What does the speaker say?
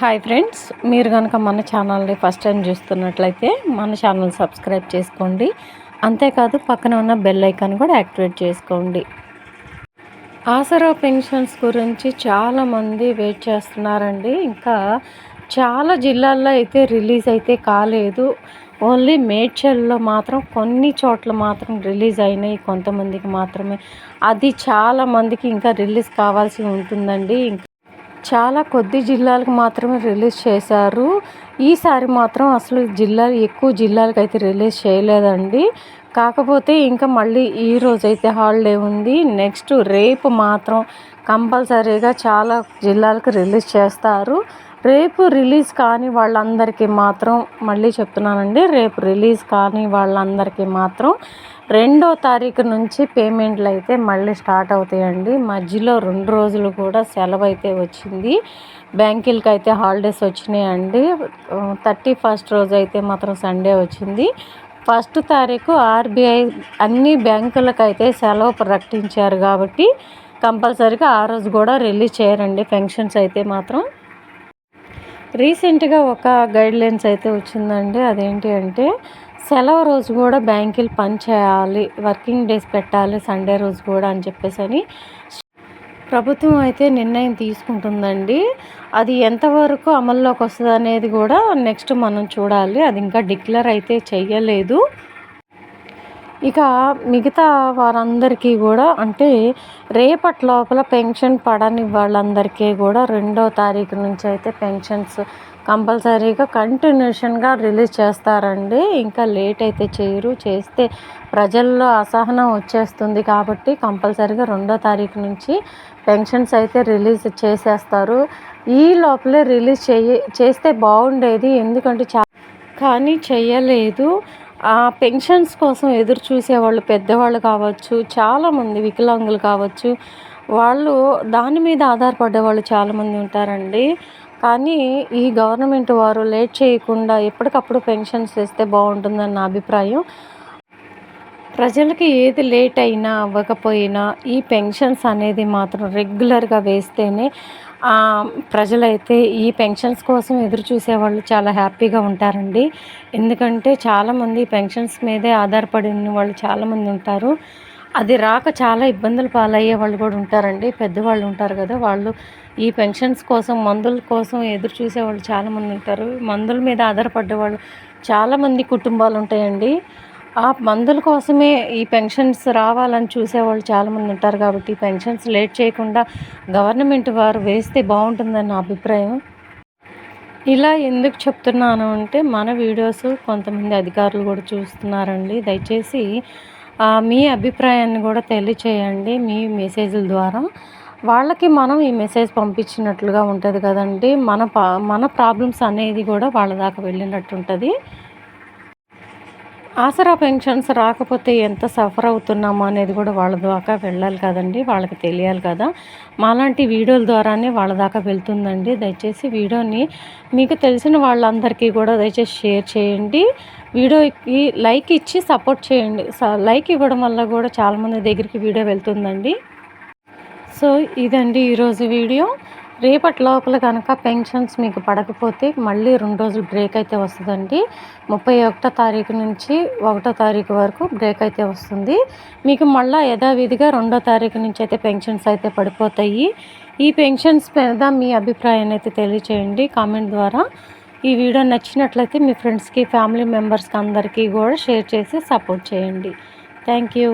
Hi friends మీరు కనుక మన ఛానల్ని ఫస్ట్ టైం చూస్తున్నట్లయితే మన ఛానల్ సబ్స్క్రైబ్ చేసుకోండి. అంతేకాదు పక్కన ఉన్న బెల్ ఐకాన్ కూడా యాక్టివేట్ చేసుకోండి. ఆసరా పెన్షన్స్ గురించి చాలామంది వెయిట్ చేస్తున్నారండి. ఇంకా చాలా జిల్లాల్లో అయితే రిలీజ్ అయితే కాలేదు. ఓన్లీ మేడ్చల్లో మాత్రం కొన్ని చోట్ల మాత్రం రిలీజ్ అయినాయి. కొంతమందికి మాత్రమే. అది చాలా మందికి ఇంకా రిలీజ్ కావాల్సి ఉంటుందండి. చాలా కొద్ది జిల్లాలకు మాత్రమే రిలీజ్ చేశారు. ఈసారి మాత్రం అసలు జిల్లా ఎక్కువ జిల్లాలకు అయితే రిలీజ్ చేయలేదండి. కాకపోతే ఇంకా మళ్ళీ ఈ రోజు అయితే హాలిడే ఉంది. నెక్స్ట్ రేపు మాత్రం కంపల్సరీగా చాలా జిల్లాలకు రిలీజ్ చేస్తారు. రేపు రిలీజ్ కాని వాళ్ళందరికీ మాత్రం మళ్ళీ చెప్తున్నానండి రేపు రిలీజ్ కాని వాళ్ళందరికీ మాత్రం రెండో తారీఖు నుంచి పేమెంట్లు అయితే మళ్ళీ స్టార్ట్ అవుతాయండి. మధ్యలో రెండు రోజులు కూడా సెలవు అయితే వచ్చింది. బ్యాంకులకి అయితే హాలిడేస్ వచ్చినాయండి. థర్టీ ఫస్ట్ రోజు అయితే మాత్రం సండే వచ్చింది. ఫస్ట్ తారీఖు ఆర్బీఐ అన్ని బ్యాంకులకు అయితే సెలవు ప్రకటించారు కాబట్టి కంపల్సరీగా ఆ రోజు కూడా రిలీజ్ చేయరండి. పెన్షన్స్ అయితే మాత్రం రీసెంట్గా ఒక గైడ్లైన్స్ అయితే వచ్చిందండి. అదేంటి అంటే సెలవు రోజు కూడా బ్యాంకులు పని చేయాలి వర్కింగ్ డేస్ పెట్టాలి సండే రోజు కూడా అని చెప్పేసి అని ప్రభుత్వం అయితే నిర్ణయం తీసుకుంటుందండి. అది ఎంతవరకు అమల్లోకి వస్తుంది అనేది కూడా నెక్స్ట్ మనం చూడాలి. అది ఇంకా డిక్లేర్ అయితే చెయ్యలేదు. ఇక మిగతా వారందరికీ కూడా అంటే రేపటి లోపల పెన్షన్ పడని వాళ్ళందరికీ కూడా రెండో తారీఖు నుంచి అయితే పెన్షన్స్ కంపల్సరీగా కంటిన్యూషన్గా రిలీజ్ చేస్తారండి. ఇంకా లేట్ అయితే చేయరు. చేస్తే ప్రజల్లో అసహనం వచ్చేస్తుంది కాబట్టి కంపల్సరీగా రెండో తారీఖు నుంచి పెన్షన్స్ అయితే రిలీజ్ చేసేస్తారు. ఈ లోపలే రిలీజ్ చేయ చేస్తే బాగుండేది ఎందుకంటే చా కానీ చెయ్యలేదు ఆ పెన్షన్స్ కోసం ఎదురు చూసేవాళ్ళు పెద్దవాళ్ళు కావచ్చు చాలామంది వికలాంగులు కావచ్చు వాళ్ళు దాని మీద ఆధారపడే వాళ్ళు చాలామంది ఉంటారండి. కానీ ఈ గవర్నమెంట్ వారు లేట్ చేయకుండా ఎప్పటికప్పుడు పెన్షన్స్ ఇస్తే బాగుంటుందని నా అభిప్రాయం. ప్రజలకి ఏది లేట్ అయినా అవ్వకపోయినా ఈ పెన్షన్స్ అనేది మాత్రం రెగ్యులర్గా వేస్తేనే ప్రజలైతే ఈ పెన్షన్స్ కోసం ఎదురు చూసేవాళ్ళు చాలా హ్యాపీగా ఉంటారండి. ఎందుకంటే చాలామంది పెన్షన్స్ మీదే ఆధారపడి ఉన్న వాళ్ళు చాలామంది ఉంటారు. అది రాక చాలా ఇబ్బందులు పాలయ్యే వాళ్ళు కూడా ఉంటారండి. పెద్దవాళ్ళు ఉంటారు కదా వాళ్ళు ఈ పెన్షన్స్ కోసం మందుల కోసం ఎదురు చూసే వాళ్ళు చాలామంది ఉంటారు. మందుల మీద ఆధారపడ్డ వాళ్ళు చాలామంది కుటుంబాలు ఉంటాయండి. ఆ మందుల కోసమే ఈ పెన్షన్స్ రావాలని చూసేవాళ్ళు చాలామంది ఉంటారు కాబట్టి పెన్షన్స్ లేట్ చేయకుండా గవర్నమెంట్ వారు వేస్తే బాగుంటుందని నా అభిప్రాయం. ఇలా ఎందుకు చెప్తున్నాను అంటే మన వీడియోస్ కొంతమంది అధికారులు కూడా చూస్తున్నారండి. దయచేసి మీ అభిప్రాయాన్ని కూడా తెలియచేయండి మీ మెసేజ్ల ద్వారా. వాళ్ళకి మనం ఈ మెసేజ్ పంపించినట్లుగా ఉంటుంది కదండి. మన మన ప్రాబ్లమ్స్ అనేది కూడా వాళ్ళ దాకా వెళ్ళినట్టు ఉంటుంది ఆసరా పెన్షన్స్ రాకపోతే ఎంత సఫర్ అవుతున్నామో అనేది కూడా వాళ్ళ దాకా వెళ్ళాలి కదండి వాళ్ళకి తెలియాలి కదా. మాలాంటి వీడియోల ద్వారానే వాళ్ళ దాకా వెళ్తుందండి. దయచేసి వీడియోని మీకు తెలిసిన వాళ్ళందరికీ కూడా దయచేసి షేర్ చేయండి. వీడియోకి లైక్ ఇచ్చి సపోర్ట్ చేయండి. లైక్ ఇవ్వడం వల్ల కూడా చాలామంది దగ్గరికి వీడియో వెళ్తుందండి. సో ఇదండి ఈరోజు వీడియో. రేపటి లోపల కనుక పెన్షన్స్ మీకు పడకపోతే మళ్ళీ రెండు రోజులు బ్రేక్ అయితే వస్తుందండి. ముప్పై ఒకటో తారీఖు నుంచి ఒకటో తారీఖు వరకు బ్రేక్ అయితే వస్తుంది. మీకు మళ్ళీ యథావిధిగా రెండో తారీఖు నుంచి అయితే పెన్షన్స్ అయితే పడిపోతాయి. ఈ పెన్షన్స్ మీద మీ అభిప్రాయాన్ని అయితే తెలియచేయండి కామెంట్ ద్వారా. ఈ వీడియో నచ్చినట్లయితే మీ ఫ్రెండ్స్కి ఫ్యామిలీ మెంబర్స్కి అందరికీ కూడా షేర్ చేసి సపోర్ట్ చేయండి. Thank you.